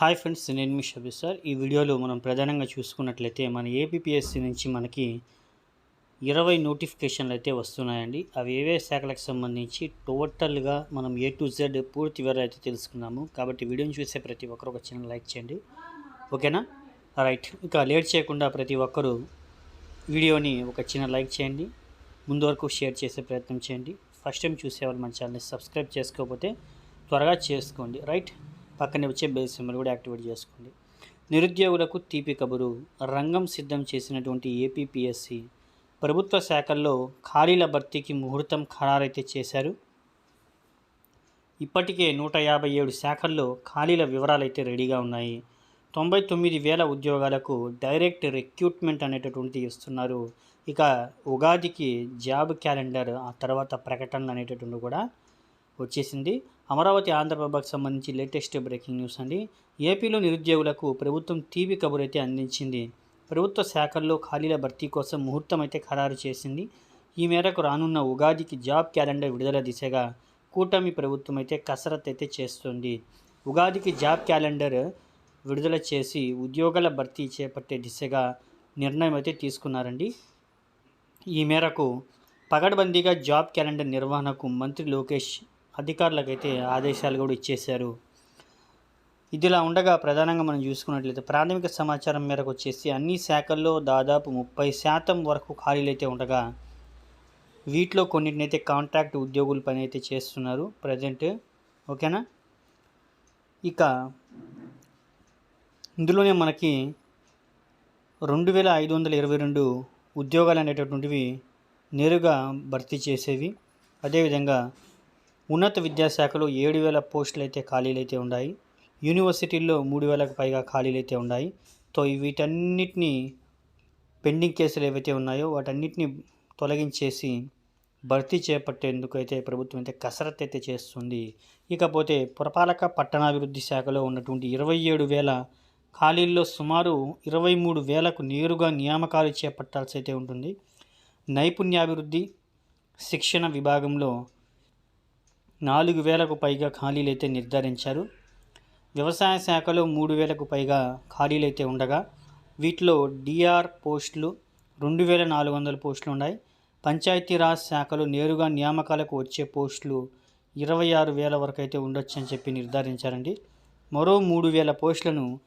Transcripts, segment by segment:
Hi friends నేను మీ షబీ sir. ఈ వీడియోలో మనం ప్రధానంగా చూసుకున్నట్లయితే మన ఏపీఎస్సి నుంచి మనకి ఇరవై నోటిఫికేషన్లు అయితే వస్తున్నాయండి. అవి ఏవే శాఖలకు సంబంధించి టోటల్గా మనం ఏ టు జెడ్ పూర్తి వివరాలు అయితే తెలుసుకున్నాము. కాబట్టి వీడియోని చూసే ప్రతి ఒక్కరు ఒక చిన్న లైక్ చేయండి. ఓకేనా? రైట్. ఇంకా లేట్ చేయకుండా ప్రతి ఒక్కరూ వీడియోని ఒక చిన్న లైక్ చేయండి. ముందు వరకు షేర్ చేసే ప్రయత్నం చేయండి. ఫస్ట్ టైం చూసేవాళ్ళు మన ఛానల్ని సబ్స్క్రైబ్ చేసుకోకపోతే త్వరగా చేసుకోండి. రైట్? పక్కనే వచ్చే బెల్ సింబల్ కూడా యాక్టివేట్ చేసుకోండి. నిరుద్యోగులకు తీపి కబురు రంగం సిద్ధం చేసినటువంటి ఏపీపీఎస్సి ప్రభుత్వ శాఖల్లో ఖాళీల భర్తీకి ముహూర్తం ఖరారైతే చేశారు. ఇప్పటికే నూట యాభై ఏడు శాఖల్లో ఖాళీల వివరాలు అయితే రెడీగా ఉన్నాయి. తొంభై తొమ్మిది వేల ఉద్యోగాలకు డైరెక్ట్ రిక్రూట్మెంట్ అనేటటువంటి ఇస్తున్నారు. ఇక ఉగాదికి జాబ్ క్యాలెండర్ ఆ తర్వాత ప్రకటనలు అనేటటువంటి కూడా వచ్చేసింది. అమరావతి ఆంధ్రప్రభకు సంబంధించి లేటెస్ట్ బ్రేకింగ్ న్యూస్ అండి. ఏపీలో నిరుద్యోగులకు ప్రభుత్వం తీపి కబురు అయితే అందించింది. ప్రభుత్వ శాఖల్లో ఖాళీల భర్తీ కోసం ముహూర్తం అయితే ఖరారు చేసింది. ఈ మేరకు రానున్న ఉగాదికి జాబ్ క్యాలెండర్ విడుదల దిశగా కూటమి ప్రభుత్వం అయితే కసరత్ అయితే చేస్తుంది. ఉగాదికి జాబ్ క్యాలెండర్ విడుదల చేసి ఉద్యోగాల భర్తీ చేపట్టే దిశగా నిర్ణయం అయితే తీసుకున్నారండి. ఈ మేరకు పగడ్బందీగా జాబ్ క్యాలెండర్ నిర్వహణకు మంత్రి లోకేష్ అధికారులకైతే ఆదేశాలు కూడా ఇచ్చేశారు. ఇదిలా ఉండగా ప్రధానంగా మనం చూసుకున్నట్లయితే ప్రాథమిక సమాచారం మేరకు వచ్చేసి అన్ని శాఖల్లో దాదాపు ముప్పై శాతం వరకు ఖాళీలు అయితే ఉండగా వీటిలో కొన్నిటినైతే కాంట్రాక్ట్ ఉద్యోగుల పని అయితే చేస్తున్నారు ప్రజెంట్. ఓకేనా? ఇక ఇందులోనే మనకి రెండు వేల ఐదు వందల ఇరవై రెండు ఉద్యోగాలు అనేటటువంటివి నేరుగా భర్తీ చేసేవి. అదేవిధంగా ఉన్నత విద్యాశాఖలో ఏడు వేల పోస్టులు అయితే ఖాళీలు అయితే ఉన్నాయి యూనివర్సిటీల్లో మూడు వేలకు పైగా ఖాళీలు అయితే ఉన్నాయి సో వీటన్నిటిని పెండింగ్ కేసులు ఏవైతే ఉన్నాయో వాటన్నిటిని తొలగించేసి భర్తీ చేపట్టేందుకు అయితే ప్రభుత్వం అయితే కసరత్తు అయితే చేస్తుంది. ఇకపోతే పురపాలక పట్టణాభివృద్ధి శాఖలో ఉన్నటువంటి ఇరవై ఏడు వేల ఖాళీల్లో సుమారు ఇరవై మూడు వేలకు నేరుగా నియామకాలు చేపట్టాల్సి అయితే ఉంటుంది. నైపుణ్యాభివృద్ధి శిక్షణ విభాగంలో నాలుగు వేలకు పైగా ఖాళీలు అయితే నిర్ధారించారు. వ్యవసాయ శాఖలో మూడు వేలకు పైగా ఖాళీలు అయితే ఉండగా వీటిలో డిఆర్ పోస్టులు రెండు వేల నాలుగు వందల పోస్టులు ఉన్నాయి. పంచాయతీరాజ్ శాఖలో నేరుగా నియామకాలకు వచ్చే పోస్టులు ఇరవై ఆరు వేల వరకు అయితే ఉండొచ్చు అని చెప్పి నిర్ధారించారండి. మరో మూడు వేల పోస్టులను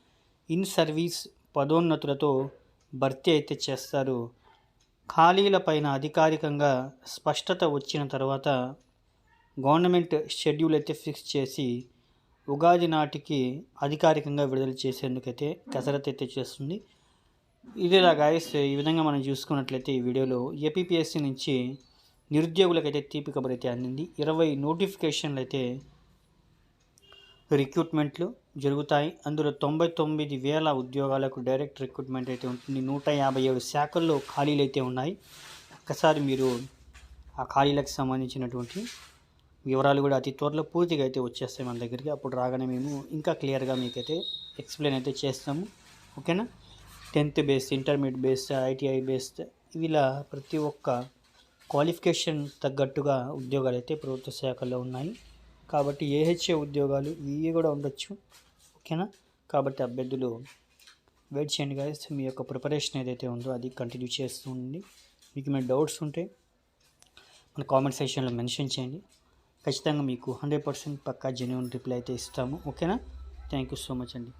ఇన్ సర్వీస్ పదోన్నతులతో భర్తీ అయితే చేస్తారు. ఖాళీల పైన అధికారికంగా స్పష్టత వచ్చిన తర్వాత గవర్నమెంట్ షెడ్యూల్ అయితే ఫిక్స్ చేసి ఉగాది నాటికి అధికారికంగా విడుదల చేసేందుకైతే కసరత్తు అయితే చేస్తుంది. ఇదేలా గాయస్ ఈ విధంగా మనం చూసుకున్నట్లయితే ఈ వీడియోలో ఏపీపీఎస్సీ నుంచి నిరుద్యోగులకైతే తీపి కబురు అయితే అందింది. ఇరవై నోటిఫికేషన్లు అయితే రిక్రూట్మెంట్లు జరుగుతాయి. అందులో తొంభై తొమ్మిది వేల ఉద్యోగాలకు డైరెక్ట్ రిక్రూట్మెంట్ అయితే ఉంటుంది. నూట యాభై ఏడు శాఖల్లో ఖాళీలు అయితే ఉన్నాయి. ఒక్కసారి మీరు ఆ ఖాళీలకు సంబంధించినటువంటి వివరాలు కూడా అతి త్వరలో పూర్తిగా అయితే వచ్చేస్తాయి మన దగ్గరికి. అప్పుడు రాగానే మేము ఇంకా క్లియర్గా మీకైతే ఎక్స్ప్లెయిన్ అయితే చేస్తాము. ఓకేనా? Tenth based intermediate based ITI based ఇలా ప్రతి ఒక్క క్వాలిఫికేషన్ తగ్గట్టుగా ఉద్యోగాలు అయితే ప్రభుత్వ శాఖల్లో ఉన్నాయి. కాబట్టి ఏహెచ్ఏ ఉద్యోగాలు ఇవి కూడా ఉండొచ్చు. ఓకేనా? కాబట్టి అభ్యర్థులు వెయిట్ చేయండి గాయస్ మీ యొక్క ప్రిపరేషన్ ఏదైతే ఉందో అది కంటిన్యూ చేస్తూ ఉండండి. మీకు ఏమైనా డౌట్స్ ఉంటే మన కామెంట్ సెక్షన్లో మెన్షన్ చేయండి. ఖచ్చితంగా మీకు హండ్రెడ్ పర్సెంట్ పక్కా జెన్యున్ రిప్లై అయితే ఇస్తాము. ఓకేనా? థ్యాంక్ యూ సో మచ్ అండి.